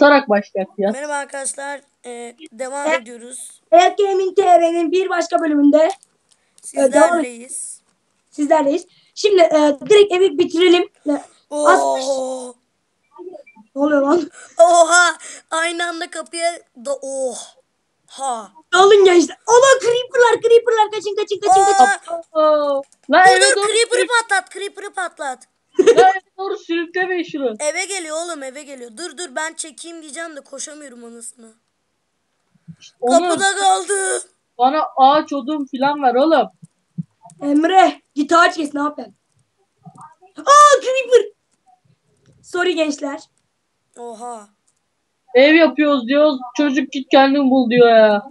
atarak başlat ya. Merhaba arkadaşlar. Ee, devam Evet. ediyoruz. Evet Gaming TV'nin bir başka bölümünde Sizlerleyiz. sizlerleyiz. Şimdi e, direkt evi bitirelim. E, Oo. ne oluyor lan? Oha. Aynı anda kapıya da oh. Ha. Alın gençler. Allah creeperlar creeperlar kaçın kaçın kaçın kaçın. Aa, Oo. Lan dur dur creeper'ı patlat. Creeper'ı patlat. Doğru sürüklemeyin şunu. Eve geliyor oğlum eve geliyor. Dur dur ben çekeyim diyeceğim de koşamıyorum anasını. Kapıda kaldı. bana ağaç odun filan ver oğlum. Emre git ağaç kes ne yapıyorsun? Aa creeper. Sorry gençler. Oha. Ev yapıyoruz diyoruz. Çocuk git kendin bul diyor ya.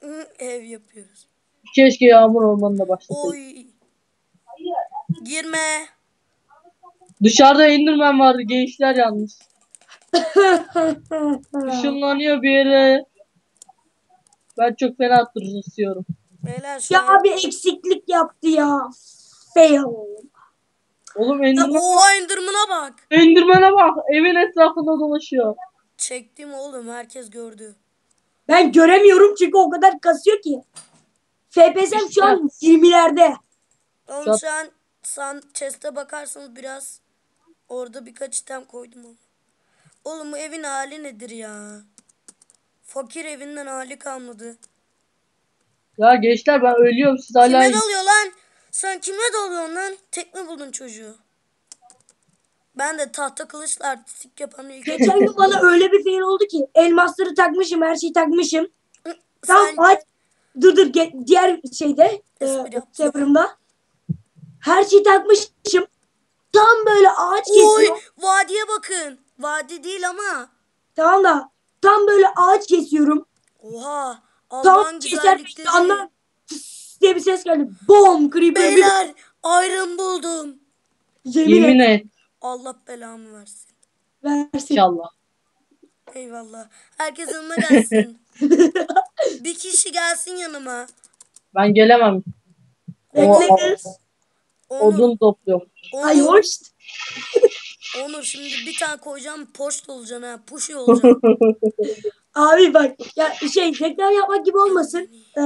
Hı, Ev yapıyoruz. Keşke yağmur ormanına başlasaydı. Oy. Girme. Dışarıda Enderman vardı gençler yalnız. Işınlanıyor bir yere. Ben çok fena. Beyler şu ya an. bir eksiklik yaptı ya. Fail. Oğlum Enderman, Oha Enderman'a bak. Enderman'a bak. Evin etrafında dolaşıyor. Çektim oğlum herkes gördü. Ben göremiyorum çünkü o kadar kasıyor ki. FPS'm şu an 20'lerde. Oğlum şu an san chest'e bakarsanız biraz orada birkaç item koydum ama. Oğlum bu evin hali nedir ya? Fakir evinden hali kalmadı. Ya gençler ben ölüyorum siz hala Kime dalıyor lan? Sen kime dalıyorsun lan? Tek mi buldun çocuğu? Ben de tahta kılıçla artistik yapan ilk Geçen gün bana öyle bir fail oldu ki elmasları takmışım her şeyi takmışım. Tam Sen ağaç dur dur ge- diğer şeyde e, serverımda her şeyi takmışım. Tam böyle ağaç Oy kesiyor. vadiye bakın. Vadi değil ama. Tamam da tam böyle ağaç kesiyorum. Oha. Tam keser güzellikleri. yandan tıs diye bir ses geldi. Bom creeper bir Beyler iron buldum. yemin, yemin et et Allah belamı versin. versin. inşallah. Eyvallah. Herkes yanıma gelsin. bir kişi gelsin yanıma. Ben gelemem. Bekle O- kız. Onur, Odun topluyorum. Ay hoş. Onur şimdi bir tane koyacağım poşt olacaksın ha. Pushy olacaksın. Abi bak ya şey reklam yapmak gibi olmasın. Ee,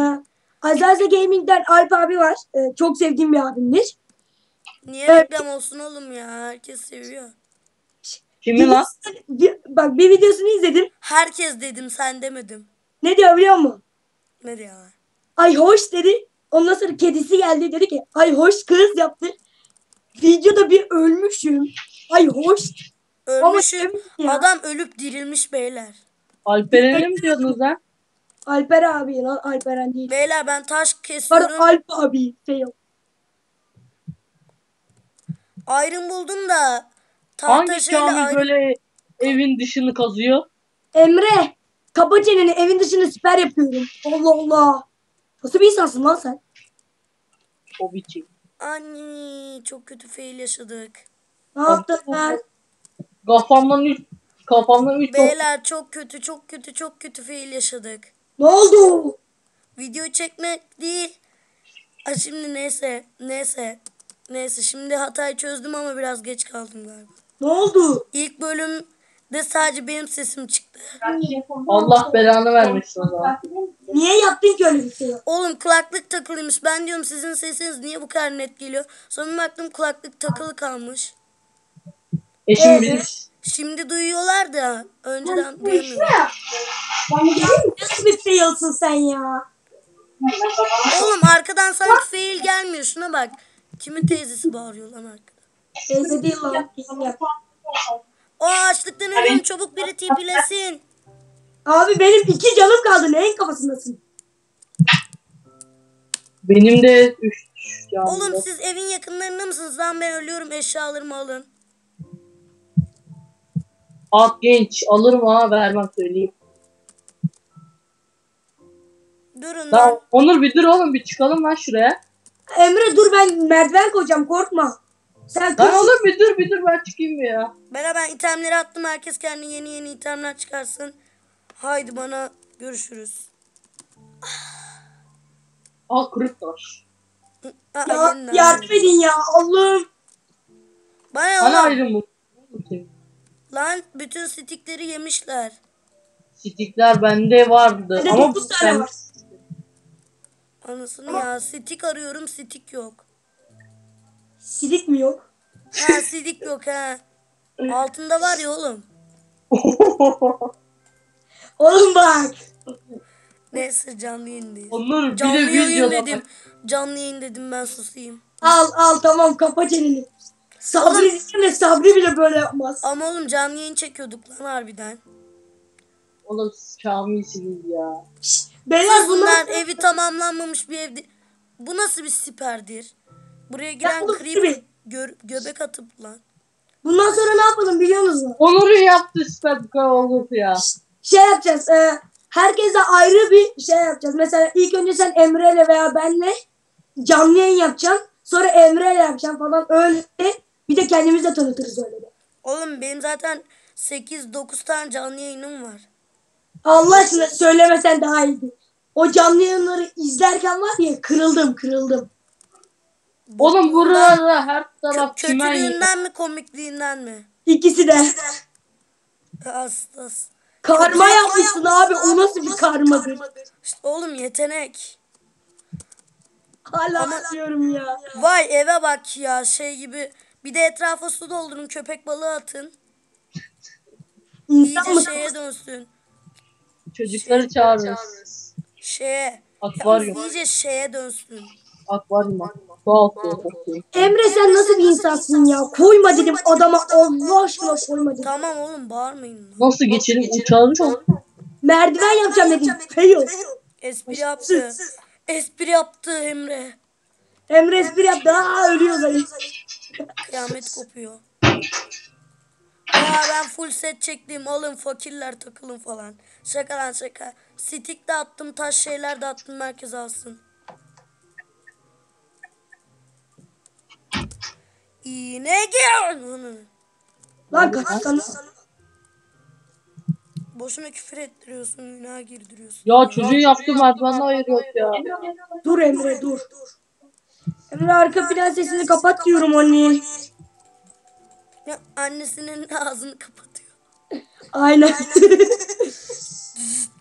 Azaze Gaming'den Alp abi var. Ee, çok sevdiğim bir abimdir. Niye Evet. reklam olsun oğlum ya? Herkes seviyor. Kimin lan? Bak bir videosunu izledim. Herkes dedim sen demedim. Ne diyor biliyor musun? Ne diyor? Ay hoş dedi. Ondan sonra kedisi geldi dedi ki ay hoş kız yaptı. Videoda bir ölmüşüm. Ay hoş. Ama Ölmüşüm. ya, Adam ölüp dirilmiş beyler. Alperen'e mi diyordunuz lan? Alper abi lan Alperen değil. Beyler ben taş Var kesiyorum. Alp abi. Şey yok. Iron buldum da tahta Hangi Kamil böyle evin dışını kazıyor? Emre çeneni evin dışını siper yapıyorum. Allah Allah. Nasıl bir insansın lan sen? O biçim. Anne çok kötü fail yaşadık. Ne yaptın lan? Kafamdan üç kafamdan üç. Beyler çok kötü çok kötü çok kötü fail yaşadık. Ne oldu? Video çekmek değil. Ha şimdi neyse neyse. Neyse şimdi hatayı çözdüm ama biraz geç kaldım galiba. Ne oldu? İlk bölümde sadece benim sesim çıktı. Allah belanı vermesin o zaman. Niye yaptın ki öyle bir şey? Oğlum kulaklık takılıymış. Ben diyorum sizin sesiniz niye bu kadar net geliyor. Sonra baktım kulaklık takılı kalmış. E şimdi biz Şimdi duyuyorlar da önceden duyamıyorum. Ya nasıl bir failsın sen ya? Oğlum arkadan sanki fail gelmiyor. Şuna bak. Kimin teyzesi bağırıyor lan arkada? Teyze değil lan. O açlıktan ölüyorum çabuk biri tipilesin. Abi benim iki canım kaldı. Neyin kafasındasın? benim de üç canım. Oğlum siz evin yakınlarında mısınız? Lan ben ölüyorum eşyalarımı alın. At genç alırım ha vermem söyleyeyim. Durun Tamam lan. Onur bir dur oğlum bir çıkalım lan şuraya. Emre dur ben merdiven koyacağım korkma. Sen Lan kız. oğlum bir dur bir dur ben çıkayım bir ya. Ben ben itemleri attım. Herkes kendi yeni yeni itemler çıkarsın. Haydi bana görüşürüz. Al kırık taş. Aa, Ya, yeniden. yardım edin ya Allah'ım. Bana Bana lan. ayrı mı? Lan bütün stikleri yemişler. Stikler bende vardı. Bende Ama dokuz tane ben- var. Anasını ya stik arıyorum stik yok. Silik mi yok? Ha stik yok ha. Altında var ya oğlum. Oğlum bak. Neyse canlı yayındayız. Onur bir Canlı de yayın dedim. bak. Canlı yayın dedim ben susayım. Al al tamam kapa çeneni. Sabri diyeceğim de Sabri bile böyle yapmaz. Ama oğlum canlı yayın çekiyorduk lan harbiden. Oğlum siz kamilsiniz ya. Şşş, Beyler bunlar evi tamamlanmamış bir evde. Bu nasıl bir siperdir? Buraya giren oğlum, creeper gö- göbek atıp lan. bundan sonra ne yapalım biliyor musunuz? Onur'un yaptığı süper bu kadar olur ya. Şey yapacağız. E, herkese ayrı bir şey yapacağız. Mesela ilk önce sen Emre'yle veya benle canlı yayın yapacaksın. Sonra Emre'yle yapacaksın falan öyle. Bir de kendimizi de tanıtırız öyle de. Oğlum benim zaten 8-9 tane canlı yayınım var. Allah aşkına söylemesen daha iyiydi. O canlı yayınları izlerken var ya kırıldım kırıldım. Oğlum buralarda her Kö- taraf çimen kötülüğünden mi komikliğinden mi? İkisi de. Hastas. Karma yapmışsın abi. O nasıl bir karmadır? İşte oğlum yetenek. Hala diyorum ya. Vay eve bak ya şey gibi. Bir de etrafa su doldurun köpek balığı atın. İnsan İyice mı? şeye dönsün. çocukları çağırırız. Şeye. Akvaryum. İyice şeye dönsün. Akvaryum. Doğal okey. Emre sen nasıl bir insansın ya? Koyma dedim adama Allah aşkına koyma dedim. Tamam oğlum bağırmayın. Nasıl geçelim? Uçalım mı? Merdiven yapacağım dedim. Fail. Espri yaptı. Espri yaptı Emre. Emre espri yaptı. Aa ölüyoruz Ali. Kıyamet kopuyor. Ya ben full set çektim. Alın fakirler takılın falan. Şaka lan şaka. Stick de attım. Taş şeyler de attım. Merkez alsın. İğne gel. Lan kaç tane? Boşuna küfür ettiriyorsun. Günah girdiriyorsun. Ya çocuğun yaptığı merdivenden hayır yok ya. Dur Emre dur. Emre arka plan sesini kapat diyorum anne. Ya, annesinin ağzını kapatıyor. Aynen.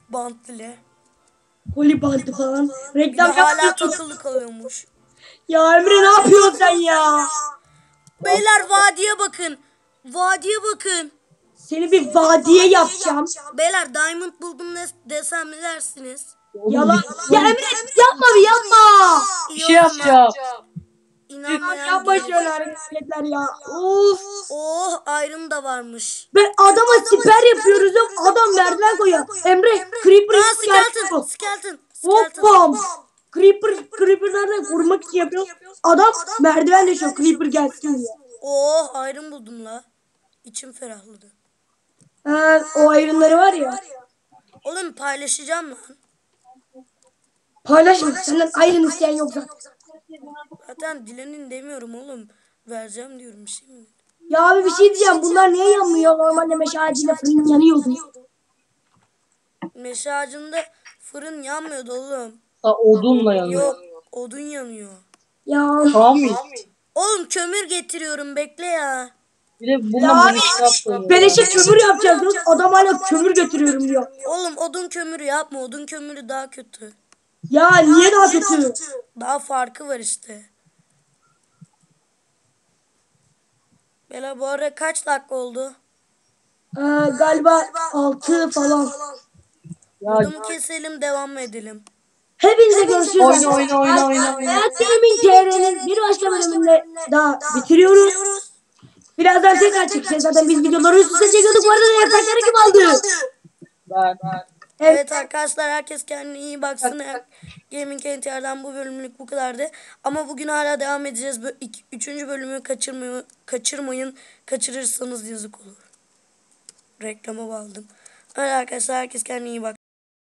Bant ile. Koli bandı falan. Reklam hala yapmıyorsun. takılı kalıyormuş. Ya Emre ne yapıyorsun sen ya? Beyler vadiye bakın. Vadiye bakın. Seni bir vadiye yapacağım. Beyler diamond buldum ne desem ne dersiniz? Yalan. bir- Ya Emre yapma bir yapma. Bir şey yapacağım. İnanmayan Yapma şöyle hareketler ya. Of. Oh ayrım da varmış. Ben adama siper yapıyoruz. yok. Adam merdiven koyuyor. Emre Creeper skeleton. Skeleton. Skeleton. Hoppam. Creeper, Creeper'lardan korumak için yapıyor. Adam merdiven düşüyor Creeper gelsin diye. Oh ayrım buldum la. İçim ferahladı. Ha, o ayrımları var ya. Oğlum paylaşacağım lan. Paylaşma. Senden ayrım isteyen yok zaten. Zaten dilenin demiyorum oğlum. Vereceğim diyorum şimdi. Ya abi bir şey diyeceğim. Bunlar niye yanmıyor? Normalde meşe ağacıyla fırın yanıyordu. Meşe ağacında fırın yanmıyordu oğlum. Ha, odunla yanıyor. Yok odun yanıyor. Ya. Tamam mı? Oğlum kömür getiriyorum bekle ya. Bir de bununla Ya oynuyor. Beleşe kömür yapacağız. diyoruz. Adam hala kömür götürüyorum diyor. Oğlum odun kömürü yapma. Odun kömürü daha kötü. Ya niye daha kötü? Daha farkı var işte. Bela bu ara kaç dakika oldu? Ee, galiba 6 falan. Ya Odunu keselim devam edelim? Hepinize görüşürüz. oyna oyna oyna oyna. oyna. Hayat Gaming TR'nin bir başka bölümünde daha bitiriyoruz. Birazdan tekrar çekeceğiz. Zaten biz videoları üst üste çekiyorduk. Bu arada yaprakları kim aldı? Ben. Evet. Evet arkadaşlar herkes kendine iyi baksın. Gaming NTR'dan bu bölümlük bu kadardı. Ama bugün hala devam edeceğiz. Bö- iki- Üçüncü bölümü kaçırmayın. Kaçırmayın. Kaçırırsanız yazık olur. Reklama bağladım. Öyle arkadaşlar herkes kendine iyi baksın.